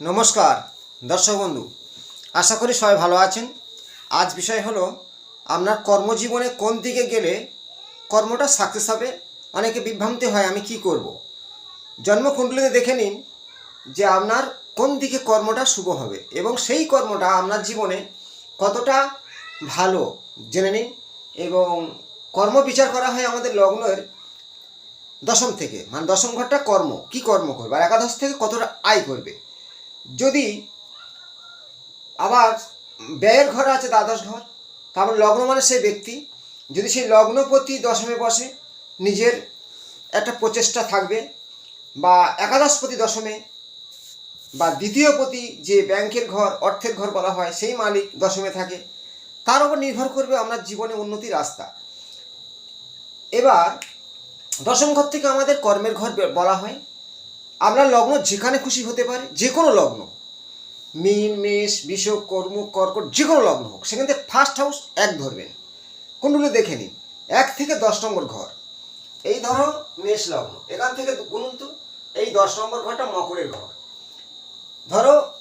নমস্কার, দর্শক বন্ধু, আশা করি সবাই ভালো আছেন। আজ বিষয় হলো, আপনার কর্মজীবনে কোন দিকে গেলে কর্মটা সাকসেস হবে? অনেকে বিভ্রান্তি হয়, আমি কি করব। জন্মকুণ্ডলিতে দেখে নিন যে আপনার কোন দিকে কর্মটা শুভ হবে এবং সেই কর্মটা আপনার জীবনে কতটা ভালো। জেনে নিন, এবং কর্ম বিচার করা হয় আমাদের লগ্নের দশম থেকে মানে দশম ঘরটা কর্ম, কি কর্ম করবে? আর একাদশ থেকে কতটা আয় করবে? যদি আবার ব্যয়ের ঘর আছে, দ্বাদশ ঘর, তারপর লগ্ন মানে সেই ব্যক্তি, যদি সেই লগ্নপতি দশমে বসে, নিজের একটা প্রচেষ্টা থাকবে, বা একাদশপতি দশমে, বা দ্বিতীয় পতি যে ব্যাংকের ঘর, অর্থের ঘর বলা হয়, সেই মালিক দশমে থাকে, তার উপর নির্ভর করবে আপনার জীবনে উন্নতির রাস্তা। এবার দশম ঘর থেকে আমাদের কর্মের ঘর বলা হয় আপনার লগ্ন যেখানে খুশি হতে পারে যে কোনো লগ্ন, মিন, মেষ বিষ কর্ম, কর্কট যে কোনো লগ্ন হোক, সেখান থেকে ফার্স্ট হাউস এক ধরবেন। কোনগুলো দেখে নিন। এক থেকে দশ নম্বর ঘর। এই ধরো মেষ লগ্ন। এখান থেকে গুনুন তো। এই দশ নম্বর ঘরটা মকরের ঘর। ধরো,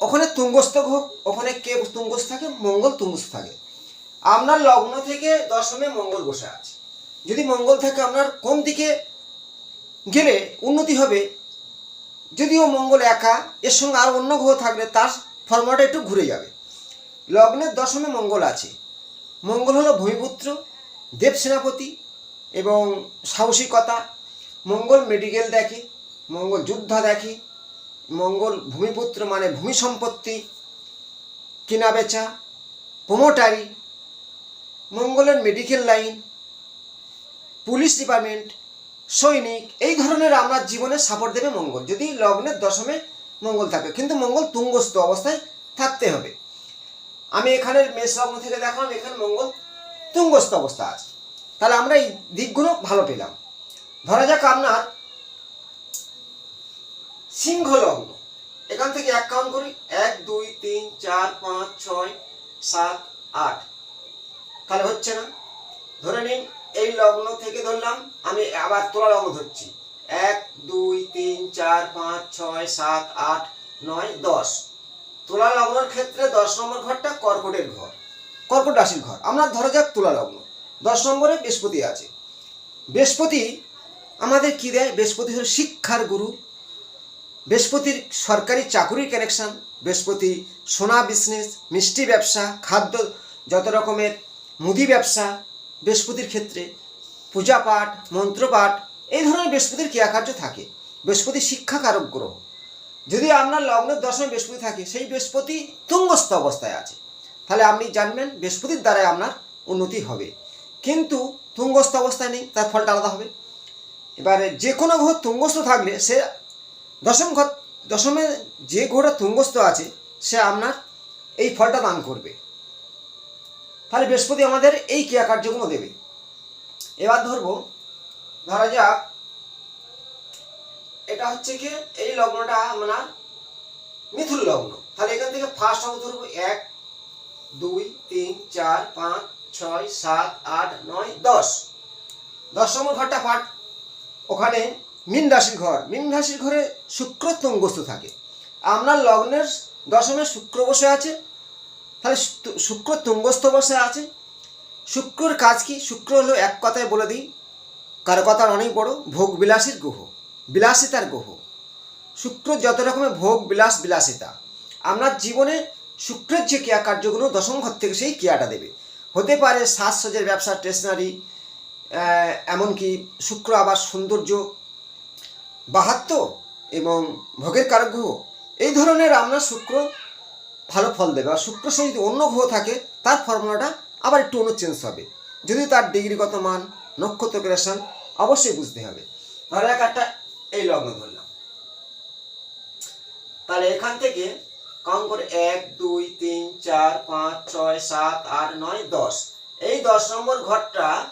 ওখানে তুঙ্গস্থ হোক ওখানে কে তুঙ্গস্থ থাকে? মঙ্গল তুঙ্গস থাকে। আপনার লগ্ন থেকে দশমে মঙ্গল বসে আছে। যদি মঙ্গল থাকে, আপনার কোন দিকে গেলে উন্নতি হবে। যদিও মঙ্গল একা, এর সঙ্গে আর অন্য গ্রহ থাকলে তার ফর্মুলাটা একটু ঘুরে যাবে। লগ্নের দশমে মঙ্গল আছে। মঙ্গল হলো ভূমিপুত্র, দেব সেনাপতি এবং সাহসিকতা। মঙ্গল মেডিকেল দেখে, মঙ্গল যুদ্ধ দেখে। মঙ্গল ভূমিপুত্র মানে ভূমি সম্পত্তি, কেনা বেচা প্রোমোটারি মঙ্গলের মেডিকেল লাইন পুলিশ ডিপার্টমেন্ট সৈনিক, এই ধরনের আমরা জীবনে সাপোর্ট দেবে মঙ্গল। যদি লগ্নের দশমে মঙ্গল থাকে কিন্তু মঙ্গল তুঙ্গস্থ অবস্থায় থাকতে হবে। আমি এখানে মেষ লগ্ন থেকে দেখলাম, এখানে মঙ্গল তুঙ্গস্থ অবস্থা আছে। তাহলে আমরা এই দিকগুলো ভালো পেলাম। ধরা যাক আপনার সিংহ লগ্ন। এখান থেকে এক কাউন্ট করি। এক, দুই, তিন, চার, পাঁচ, ছয়, সাত, আট। তাহলে হচ্ছে না। ধরে নিন এই লগ্ন থেকে ধরলাম, আমি আবার তোলা লগ্ন ধরছি। এক, দুই, তিন, চার, পাঁচ, ছয়, সাত, আট, নয়, দশ। তোলা লগ্নের ক্ষেত্রে দশ নম্বর ঘরটা কর্কটের ঘর, কর্কট রাশির ঘর। আমরা ধরা যাক তোলা লগ্ন। দশ নম্বরে বৃহস্পতি আছে। বৃহস্পতি আমাদের কি দেয়? বৃহস্পতি হলো শিক্ষার গুরু। বৃহস্পতির সরকারি চাকুরির কানেকশান বৃহস্পতি সোনা বিজনেস মিষ্টি ব্যবসা, খাদ্য, যত রকমের মুদি ব্যবসা বৃহস্পতির ক্ষেত্রে পূজা পাঠ মন্ত্রপাঠ এই ধরনের বৃহস্পতির ক্রিয়াকার্য থাকে। বৃহস্পতি শিক্ষাকারক গ্রহ। যদি আপনার লগ্নের দশমে বৃহস্পতি থাকে, সেই বৃহস্পতি তুঙ্গস্থ অবস্থায় আছে। তাহলে আপনি জানবেন বৃহস্পতির দ্বারাই আপনার উন্নতি হবে। কিন্তু তুঙ্গস্থ অবস্থায় নেই, তার ফলটা আলাদা হবে। এবারে যে কোনো গ্রহ তুঙ্গস্থ থাকলে সে দশম ঘর দশমে যে গ্রহটা তুঙ্গস্থ আছে, সে আপনার এই ফলটা দান করবে। তাহলে বৃহস্পতি আমাদের এই ক্রিয়াকার্যগুলো দেবে। এবার ধরবো, ধরা যাক, এটা হচ্ছে কি, এই লগ্নটা আপনার মিথুন লগ্ন। তাহলে এখান থেকে ফার্স্ট হাউস ধরবো এক, দুই, তিন, চার, পাঁচ, ছয়, সাত, আট, নয়, দশ। দশ নম্বর ঘরটা পাঠ ওখানে মিন রাশির ঘর। মিন রাশির ঘরে শুক্র তুঙ্গস্থ থাকে। আপনার লগ্নের দশমে শুক্র বসে আছে তাহলে শুক্র তুঙ্গস্থ বসে আছে। শুক্রর কাজ কি? শুক্র হলো এক কথায় বলে দিই কারও কথার অনেক বড়, ভোগ বিলাসীর গ্রহ বিলাসিতার গ্রহ শুক্র যত রকমের ভোগ, বিলাস, বিলাসিতা। আপনার জীবনে শুক্রের যে ক্রিয়া কার্যগুলো দশম ঘর থেকে সেই ক্রিয়াটা দেবে। হতে পারে সাজসজ্জার ব্যবসা স্টেশনারি এমনকি শুক্র আবার সৌন্দর্য, বাহাত্ম এবং ভোগের কারক গ্রহ এই ধরনের আমরা শুক্র ভালো ফল দেবে আর শুক্র সঙ্গে যদি অন্য গ্রহ থাকে, তার ফর্মুলাটা আবার একটু অন্য চেঞ্জ হবে। যদি তার ডিগ্রিগত মান নক্ষত্র ক্রেশন অবশ্যই বুঝতে হবে। ধরে এক একটা এই লগ্ন ধরলাম। তাহলে এখান থেকে কম করে এক, দুই, তিন, চার, পাঁচ, ছয়, সাত, আট, নয়, দশ। এই দশ নম্বর ঘরটা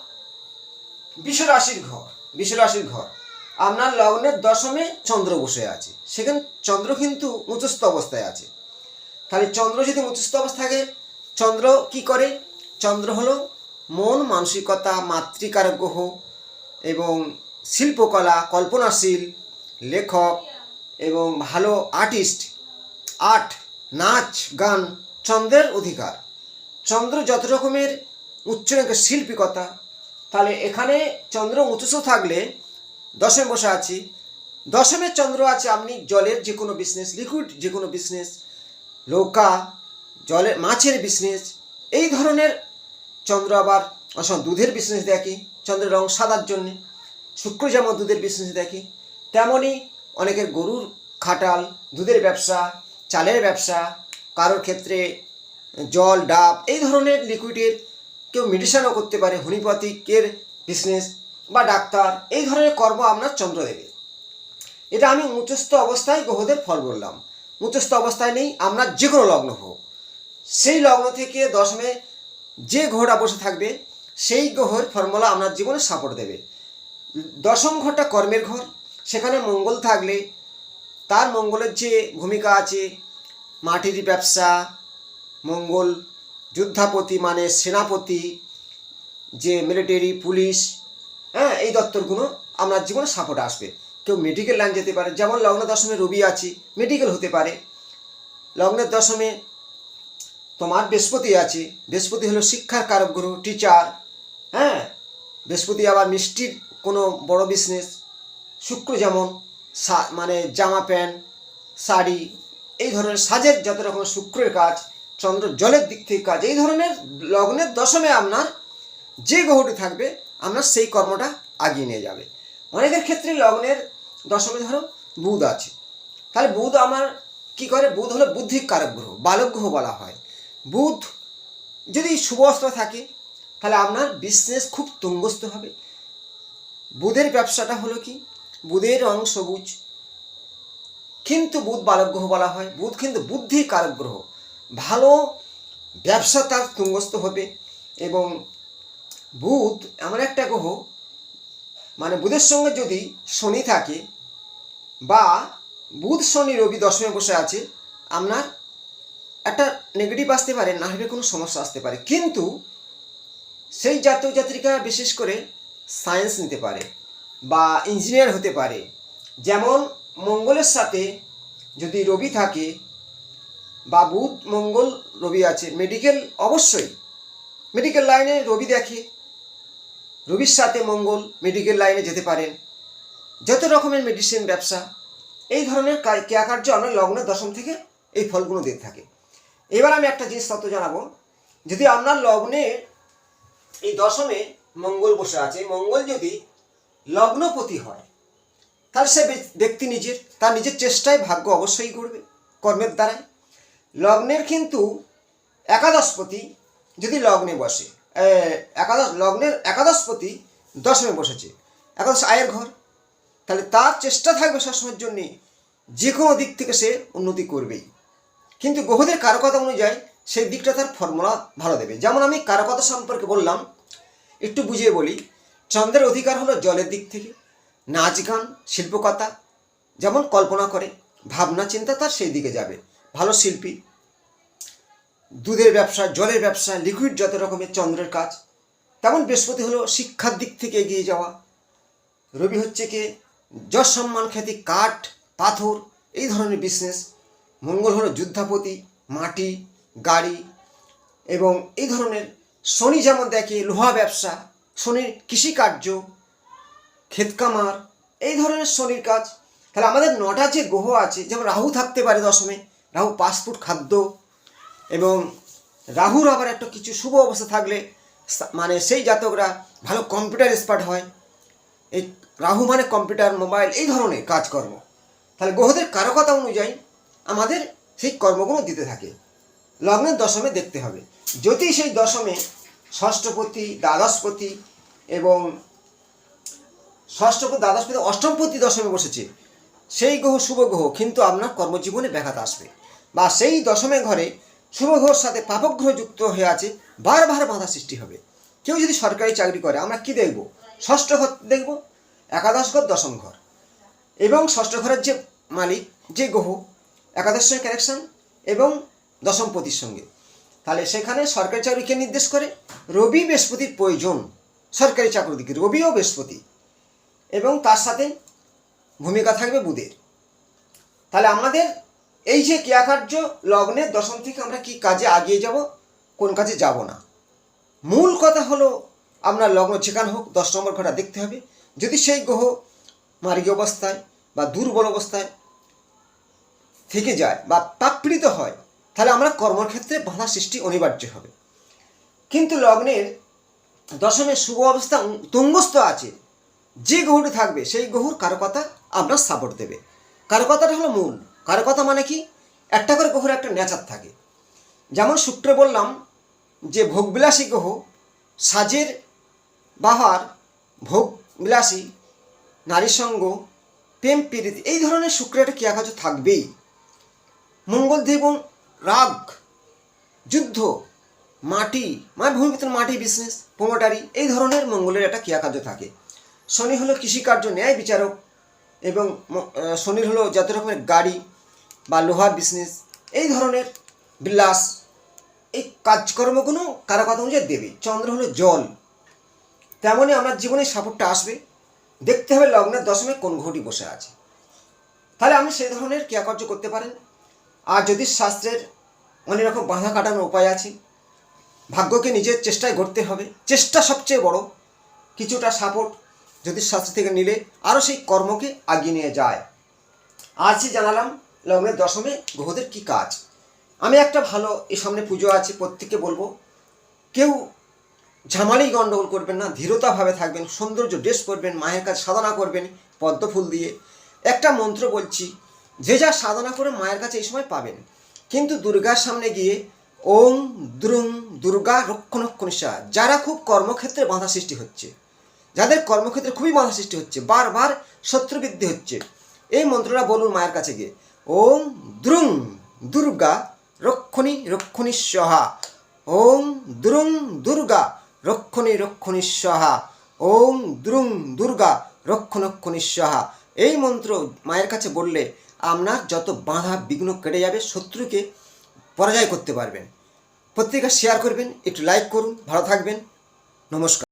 বিশ্বরাশির ঘর বিশ্বরাশির ঘর। আপনার লগ্নের দশমে চন্দ্র বসে আছে। সেখানে চন্দ্র কিন্তু উচ্চস্থ অবস্থায় আছে। তাহলে চন্দ্র যদি উচ্চস্থ অবস্থা থাকে, চন্দ্র কি করে? চন্দ্র হলো মন, মানসিকতা মাতৃকার গ্রহ এবং শিল্পকলা, কল্পনাশীল, লেখক এবং ভালো আর্টিস্ট, আর্ট, নাচ, গান চন্দ্রের অধিকার। চন্দ্র যত রকমের উচ্চ শিল্পিকতা, তাহলে এখানে চন্দ্র উঁচুসো থাকলে দশমে বসে আছি। দশমের চন্দ্র আছে, আপনি জলের যে কোনো বিজনেস লিকুইড যে কোনো বিজনেস নৌকা জলের, মাছের বিজনেস এই ধরনের চন্দ্র আবার অসম দুধের বিজনেস দেখি, চন্দ্রের রং সাদার জন্যে, শুক্র যেমন দুধের বিজনেস দেখি তেমনই অনেকের গরুর খাটাল, দুধের ব্যবসা, চালের ব্যবসা, কারোর ক্ষেত্রে জল, ডাব, এই ধরনের লিকুইডের কেউ মেডিসিনও করতে পারে হোমিওপ্যাথিকের বিজনেস বা ডাক্তার, এই ধরনের কর্ম আপনার চন্দ্র দেবে। এটা আমি উচ্চস্থ অবস্থায় গ্রহদের ফল বললাম। উচ্চস্থ অবস্থায় নেই আপনার যে কোনো লগ্ন হোক। সেই লগ্ন থেকে দশমে যে গ্রহটা বসে থাকবে, সেই গ্রহের ফর্মুলা আপনার জীবনে সাপোর্ট দেবে। দশম ঘরটা কর্মের ঘর, সেখানে মঙ্গল থাকলে তার মঙ্গলের যে ভূমিকা আছে, মাটির ব্যবসা, মঙ্গল, যুদ্ধাপতি মানে সেনাপতি, যে মিলিটারি পুলিশ হ্যাঁ এই দপ্তরগুলো আপনার জীবনে সাপোর্ট আসবে। কেউ মেডিকেল লাইন যেতে পারে, যেমন লগ্ন দশমে রবি আছে মেডিকেল হতে পারে। লগ্নের দশমে তোমার বৃহস্পতি আছে, বৃহস্পতি হলো শিক্ষার কারক টিচার হ্যাঁ? বৃহস্পতি আবার মিষ্টির কোনো বড় বিজনেস শুক্র যেমন মানে জামা প্যান্ট, শাড়ি, এই ধরনের সাজের যত রকম শুক্রের কাজ, চন্দ্র জলের দিক থেকে কাজ, এই ধরনের লগ্নের দশমে আপনার যে গ্রহটি থাকবে, আপনার সেই কর্মটা আগিয়ে নিয়ে যাবে। অনেকের ক্ষেত্রে লগ্নের দশমে ধরো, বুধ আছে। তাহলে বুধ আমার কি করে? বুধ হলো বুদ্ধির কারক গ্রহ, বালক গ্রহ বলা হয়। বুধ যদি শুভ অস্ত্র থাকে, তাহলে আপনার বিজনেস খুব তুঙ্গস্থ হবে। বুধের ব্যবসাটা হলো কি? বুধের রং সবুজ। কিন্তু বুধ বালক গ্রহ বলা হয়। বুধ কিন্তু বুদ্ধির কারক গ্রহ। ভালো ব্যবসা তার তুঙ্গস্থ হবে এবং বুধ এমন একটা গ্রহ মানে বুধের সঙ্গে যদি শনি থাকে বা বুধ, শনি, রবি দশমে বসে আছে, আপনার একটা নেগেটিভ আসতে পারে নার্ভে কোনো সমস্যা আসতে পারে। কিন্তু সেই জাতক জাতিকা বিশেষ করে সায়েন্স নিতে পারে বা ইঞ্জিনিয়ার হতে পারে। যেমন মঙ্গলের সাথে যদি রবি থাকে বা বুধ, মঙ্গল, রবি আছে মেডিকেল অবশ্যই মেডিকেল লাইনে রবি দেখে, রবির সাথে মঙ্গল মেডিকেল লাইনে যেতে পারেন। যত রকমের মেডিসিন ব্যবসা, এই ধরনের ক্রিয়াকার্য আমরা লগ্ন দশম থেকে এই ফলগুলো দিয়ে থাকে। এবার আমি একটা জিনিস তত্ত্ব জানাব। যদি আপনার লগ্নে এই দশমে মঙ্গল বসে আছে মঙ্গল যদি লগ্নপতি হয়, তাহলে সে ব্যক্তি নিজের, তার নিজের চেষ্টায় ভাগ্য অবশ্যই করবে, কর্মের দ্বারাই। লগ্নের কিন্তু একাদশপতি যদি লগ্নে বসে একাদশ, লগ্নের একাদশপতি দশমে বসেছে। একাদশ আয়ের ঘর। তাহলে তার চেষ্টা থাকবে সবসময়ের জন্যে যে কোনো দিক থেকে সে উন্নতি করবেই। কিন্তু গ্রহদের কারকতা অনুযায়ী সেই দিকটা তার ফর্মুলা ভালো দেবে। যেমন আমি কারকতা সম্পর্কে বললাম, একটু বুঝিয়ে বলি, চন্দ্রের অধিকার হলো জলের দিক থেকে। নাচ গান, শিল্পকথা, যেমন কল্পনা করে, ভাবনা, চিন্তা তার সেই দিকে যাবে। ভালো শিল্পী, দুধের ব্যবসা, জলের ব্যবসা লিকুইড যত রকমের চন্দ্রের কাজ, তেমন বৃহস্পতি হলো শিক্ষার দিক থেকে এগিয়ে যাওয়া। রবি হচ্ছে কি? যশ সম্মান খ্যাতি, কাঠ, পাথর, এই ধরনের বিজনেস মঙ্গল হলো যুদ্ধাপতি, মাটি, গাড়ি এবং এই ধরনের শনি যেমন দেখে লোহা ব্যবসা, শনির কৃষিকার্য ক্ষেতকামার এই ধরনের শনির কাজ। তাহলে আমাদের নটা যে গ্রহ আছে, যেমন রাহু থাকতে পারে দশমে, রাহু পাসপোর্ট খাদ্য এবং রাহুর আবার একটা কিছু শুভ অবস্থা থাকলে মানে সেই জাতকরা ভালো কম্পিউটার এক্সপার্ট হয়। এই রাহু মানে কম্পিউটার, মোবাইল, এই ধরনের কাজকর্ম। তাহলে গ্রহদের কারকতা অনুযায়ী আমাদের সেই কর্মগুলো দিতে থাকে। লগ্নের দশমে দেখতে হবে। যদি সেই দশমে ষষ্ঠপতি, দ্বাদশপতি এবং ষষ্ঠপতি, দ্বাদশপতি, অষ্টমপতি দশমে বসেছে, সেই গ্রহ শুভ গ্রহ, কিন্তু আপনার কর্মজীবনে ব্যাঘাত আসবে। বা সেই দশমে ঘরে শুভ গ্রহর সাথে পাপগ্রহ যুক্ত হয়ে আছে, বারবার বাধা সৃষ্টি হবে। কেউ যদি সরকারি চাকরি করে, আমরা কি দেখব? ষষ্ঠ ঘর দেখব, একাদশ ঘর, দশম ঘর। এবং ষষ্ঠ ঘরের যে মালিক, যে গ্রহ, একাদশ সঙ্গে কানেকশন এবং দশম পতির সঙ্গে। তাহলে সেখানে সরকারি চাকরিকে নির্দেশ করে রবি বৃহস্পতির প্রয়োজন সরকারি চাকরি দিকে রবি ও বৃহস্পতি। এবং তার সাথে ভূমিকা থাকবে বুধের। তাহলে আমাদের এই যে ক্রিয়াকার্য লগ্নের দশম থেকে আমরা কি কাজে আগিয়ে যাব, কোন কাজে যাব না। মূল কথা হলো আপনার লগ্ন যেখানে হোক, দশ নম্বর ঘটা দেখতে হবে। যদি সেই গ্রহ মার্গী অবস্থায় বা দুর্বল অবস্থায় থেকে যায় বা পাপীড়িত হয়, তাহলে আমরা কর্মক্ষেত্রে বাধা সৃষ্টি অনিবার্য হবে। কিন্তু লগ্নের দশমের শুভ অবস্থা তুঙ্গস্থ আছে, যে গ্রহটি থাকবে, সেই গ্রহর কারকতা আপনার সাপোর্ট দেবে। কারকতাটা হলো মূল। কারকতা মানে কি? একটা করে গ্রহের একটা নেচার থাকে। যেমন সূত্রে বললাম যে ভোগবিলাসী গ্রহ সাজের বাহার, ভোগ, বিলাসী নারীর সঙ্গ, প্রেম পীড়িত এই ধরনের শুক্রের একটা ক্রিয়াকার্য থাকবেই। মঙ্গল দেবন রাগ, যুদ্ধ, মাটি মানে ভূমিপুত্র মাটি বিজনেস প্রোমোটারি এই ধরনের মঙ্গলের একটা ক্রিয়াকার্য থাকে। শনি হলো কৃষিকার্য, ন্যায় বিচারক এবং শনির হলো যত রকমের গাড়ি বা লোহার বিজনেস এই ধরনের বিলাস, এই কাজকর্মগুলো কারও কথা অনুযায়ী দেবে। চন্দ্র হলো জল তেমনই আমার জীবনে সাপোর্টটা আসবে। দেখতে হবে লগ্নের দশমে কোন ঘটি বসে আছে। তাহলে আপনি সেই ধরনের ক্রিয়াকার্য করতে পারেন। আর যদি শাস্ত্রের অনেক রকম বাধা কাটানোর উপায় আছে, ভাগ্যকে নিজের চেষ্টায় গড়তে হবে। চেষ্টা সবচেয়ে বড়। কিছুটা সাপোর্ট জ্যোতিষশাস্ত্র থেকে নিলে আরও সেই কর্মকে আগিয়ে নিয়ে যায়। আজই জানালাম, লগ্নের দশমে গ্রহদের কি কাজ? আমি একটা ভালো এই সামনে পুজো আছে, প্রত্যেককে বলব, কেউ ঝামালি গণ্ডগোল করবেন না, ধীরতাভাবে থাকবেন, সৌন্দর্য ড্রেস করবেন, মায়ের কাছে সাধনা করবেন, পদ্ম ফুল দিয়ে। একটা মন্ত্র বলছি, যে যা সাধনা করে মায়ের কাছে এই সময় পাবেন। কিন্তু দুর্গার সামনে গিয়ে ওম দ্রুং দুর্গা রক্ষণক্ষণিসা যারা খুব কর্মক্ষেত্রে বাধা সৃষ্টি হচ্ছে, যাদের কর্মক্ষেত্রে খুবই বাধা সৃষ্টি হচ্ছে, বারবার শত্রুবৃদ্ধি হচ্ছে, এই মন্ত্রটা বলুন মায়ের কাছে গিয়ে। ওম দ্রুং দুর্গা রক্ষণী রক্ষণী সহা ওম দ্রুং দুর্গা রক্ষণী রক্ষণী সহা ওম দ্রুং দুর্গা রক্ষণক্ষণী সহা এই মন্ত্র মায়ের কাছে বললে আপনার যত বাঁধা বিঘ্ন কেটে যাবে, শত্রুকে পরাজয় করতে পারবেন। পত্রিকা শেয়ার করবেন, একটু লাইক করুন, ভালো থাকবেন। নমস্কার।